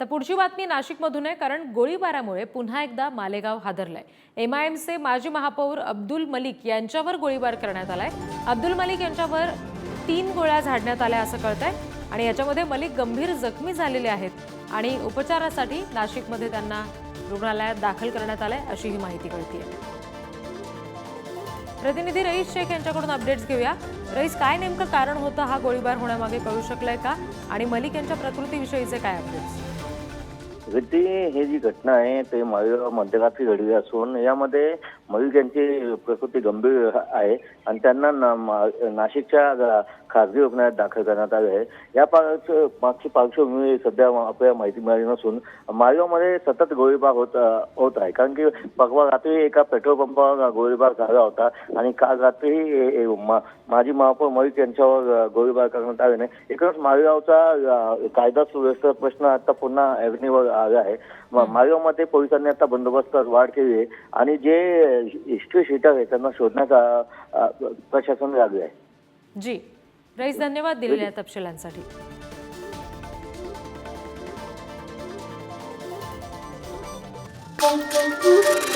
तर पुढची बातमी नाशिकमधून आहे कारण गोळीबारामुळे पुन्हा एकदा मालेगाव हादरलाय. एम आय एमचे माजी महापौर अब्दुल मलिक यांच्यावर गोळीबार करण्यात आलाय. अब्दुल मलिक यांच्यावर तीन गोळ्या झाडण्यात आल्या असं कळतंय. आणि याच्यामध्ये मलिक गंभीर जखमी झालेले आहेत आणि उपचारासाठी नाशिकमध्ये त्यांना रुग्णालयात दाखल करण्यात आलंय अशी ही माहिती कळतीय. प्रतिनिधी रईस शेख यांच्याकडून अपडेट्स घेऊया. रईस काय नेमकं कारण होतं हा गोळीबार होण्यामागे कळू शकलाय का? आणि मलिक यांच्या प्रकृतीविषयीचे काय अपडेट्स गड्डी हे जी घटना आहे ते मयूर मध्यरात्री घडली असून यामध्ये मयूर यांची प्रकृती गंभीर आहे आणि त्यांना ना- मा- नाशिकच्या खासगी रुग्णालयात दाखल करण्यात आले आहे. या पार्श्व मागची पार्श्वभूमी सध्या आपल्याला माहिती मिळाली नसून मालेगावमध्ये सतत गोळीबार होत होत आहे. कारण की परवा रात्री एका पेट्रोल पंपावर गोळीबार झाला होता आणि काल रात्री मा- माजी महापौर मयूर यांच्यावर गोळीबार करण्यात आल्याने एकूणच माळेगावचा कायदा सुव्यवस्था प्रश्न आता पुन्हा अग्नीवर आहे. म- माळेगावमध्ये पोलिसांनी आता बंदोबस्तात वाढ केली आहे. आणि जे हिस्ट्री शीटर आहे त्यांना शोधण्याचा प्रशासन लागले आहे. जी. रईस धन्यवाद दिलेल्या तपशिलांसाठी. Thank you.